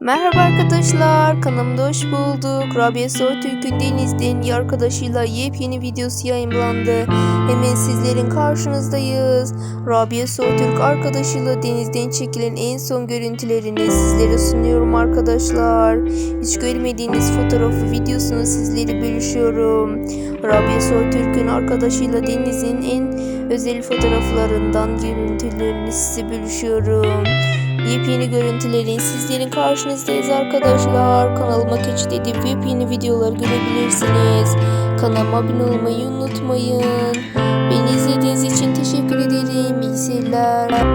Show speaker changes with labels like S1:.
S1: Merhaba arkadaşlar, kanalımda hoş bulduk. Rabia Soğutürk'ün Deniz'den iyi arkadaşıyla yepyeni videosu yayınlandı. Hemen sizlerin karşınızdayız. Rabia Soğutürk arkadaşıyla Deniz'den çekilen en son görüntülerini sizlere sunuyorum arkadaşlar. Hiç görmediğiniz fotoğrafı videosunu sizlere bölüşüyorum. Rabia Soğutürk'ün arkadaşıyla Deniz'in en özel fotoğraflarından görüntülerini size bölüşüyorum. Yepyeni görüntülerin sizlerin karşınızdayız arkadaşlar. Kanalıma edip yepyeni videolar görebilirsiniz. Kanalıma abone olmayı unutmayın. Beni izlediğiniz için teşekkür ederim. İyi seyirler.